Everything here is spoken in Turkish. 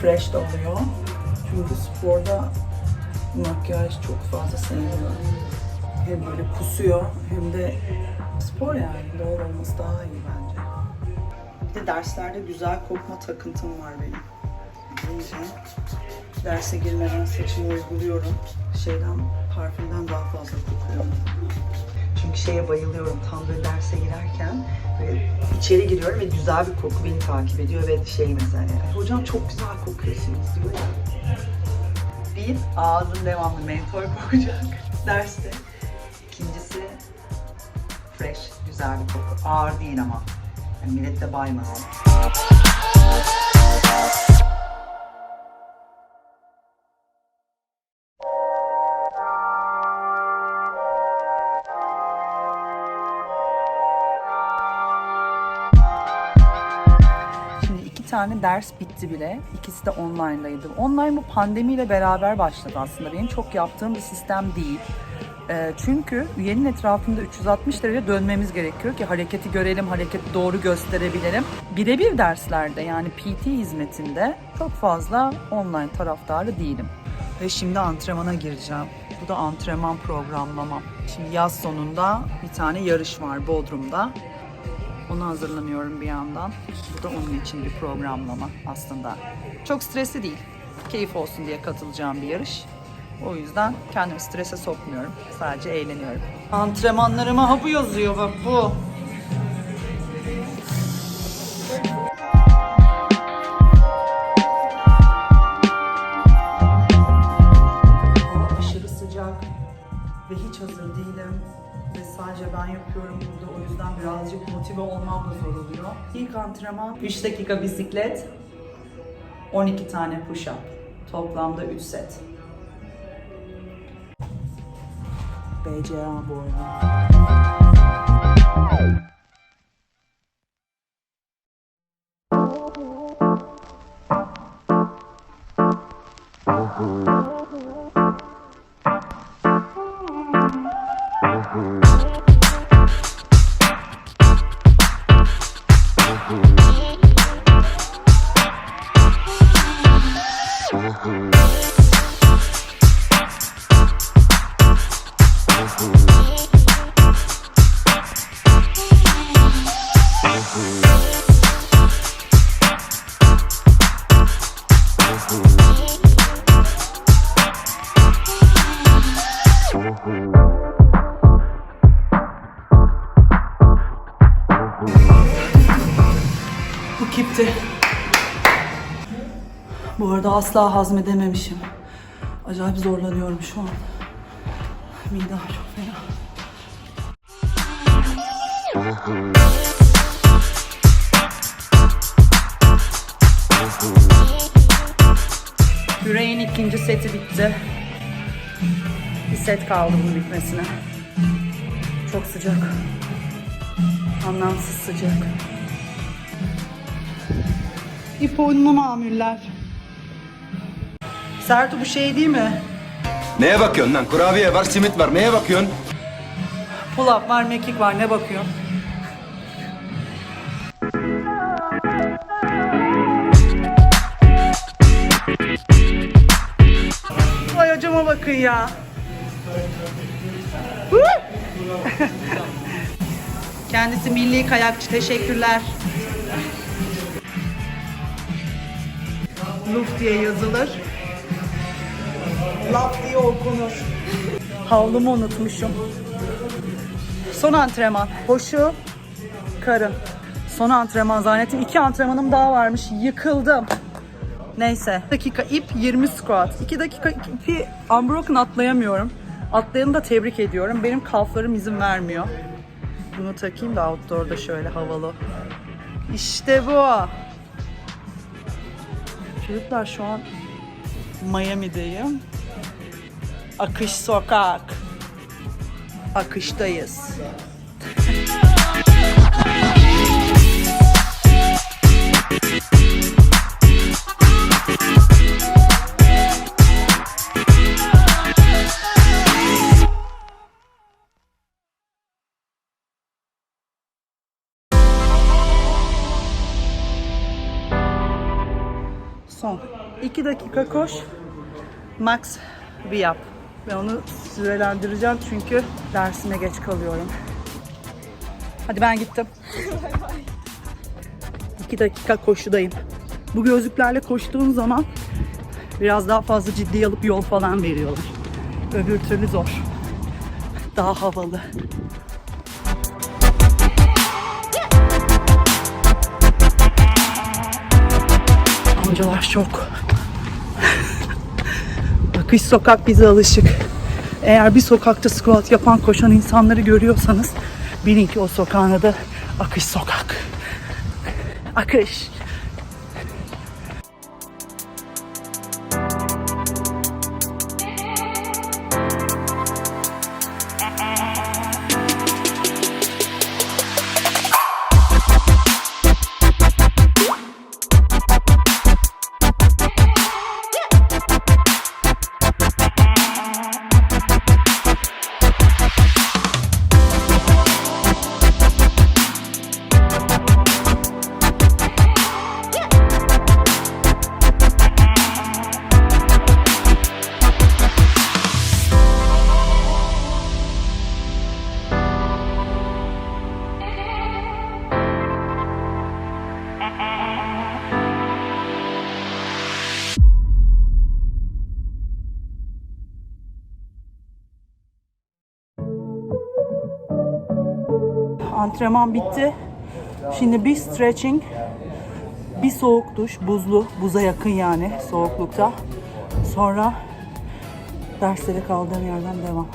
Fresh de oluyor. Çünkü sporda makyaj çok fazla sevmiyorum. Hem böyle kusuyor hem de spor yani doğal olması daha iyi bence. Bir de derslerde güzel kokma takıntım var benim. Deyince derse girmeden saçımı uyguluyorum. Şeyden, parfümden daha fazla kokuyorum. Çünkü şeye bayılıyorum. Tam böyle içeri giriyorum ve güzel bir koku beni takip ediyor ve şey mesela yani, hocam çok güzel kokuyorsunuz diyor ya. Bir, ağzın devamlı mentol kokacak derste. İkincisi fresh, güzel bir koku. Ağır değil ama. Yani millet de baymasın. Tane ders bitti bile. İkisi de online'daydı. Online bu pandemiyle beraber başladı aslında. Benim çok yaptığım bir sistem değil. Ee, çünkü üyenin etrafında 360 derece dönmemiz gerekiyor ki hareketi görelim, hareketi doğru gösterebilelim. Birebir derslerde yani PT hizmetinde çok fazla online taraftarı değilim. Ve şimdi antrenmana gireceğim. Bu da antrenman programlamam. Şimdi yaz sonunda bir tane yarış var Bodrum'da. Ona hazırlanıyorum bir yandan. Bu da onun için bir programlama aslında. Çok stresli değil. Keyif olsun diye katılacağım bir yarış. O yüzden kendimi strese sokmuyorum. Sadece eğleniyorum. Antrenmanlarıma ha bu yazıyor bak bu. Ve hiç hazır değilim. Ve sadece ben yapıyorum burada. O yüzden birazcık motive olmam da zor oluyor. İlk antrenman 3 dakika bisiklet, 12 tane push-up. Toplamda 3 set. BCA bu arada. Bu kipti. Bu arada asla hazmedememişim. Acayip zorlanıyorum şu an. Midem çok fena. Yüreğin ikinci seti bitti. Bir set kaldı bunun bitmesine. Çok sıcak. Anlamsız sıcak. İpo unlu mamuller. Sertu bu şey değil mi? Neye bakıyorsun lan? Kurabiye var, simit var. Neye bakıyorsun? Pull-up var, mekik var. Ne bakıyor? Vay hocama bakın ya. Kendisi milli kayakçı. Teşekkürler. Luf diye yazılır. Laf diye okunur. Havlumu unutmuşum. Son antrenman. Koşu, karın. Son antrenman zannettim. İki antrenmanım daha varmış. Yıkıldım. Neyse. 2 dakika ip 20 squat. 2 dakika ipi unbroken atlayamıyorum. Atlayanı da tebrik ediyorum. Benim kalflarım izin vermiyor. Bunu takayım da outdoor'da şöyle havalı. İşte bu. Çocuklar şu an Miami'deyim. Akış sokak. Akıştayız. Son. 2 dakika koş. Max bir yap. Ve onu sürelendireceğim çünkü dersime geç kalıyorum. Hadi ben gittim. 2 dakika koşudayım. Bu gözlüklerle koştuğun zaman biraz daha fazla ciddiye alıp yol falan veriyorlar. Öbür türlü zor. Daha havalı. Amcalar çok. Akış sokak bize alışık. Eğer bir sokakta squat yapan koşan insanları görüyorsanız bilin ki o sokağın adı Akış Sokak. Akış. Antrenman bitti. Şimdi bir stretching, bir soğuk duş, buzlu, buza yakın yani soğuklukta. Sonra derslere kaldığım yerden devam.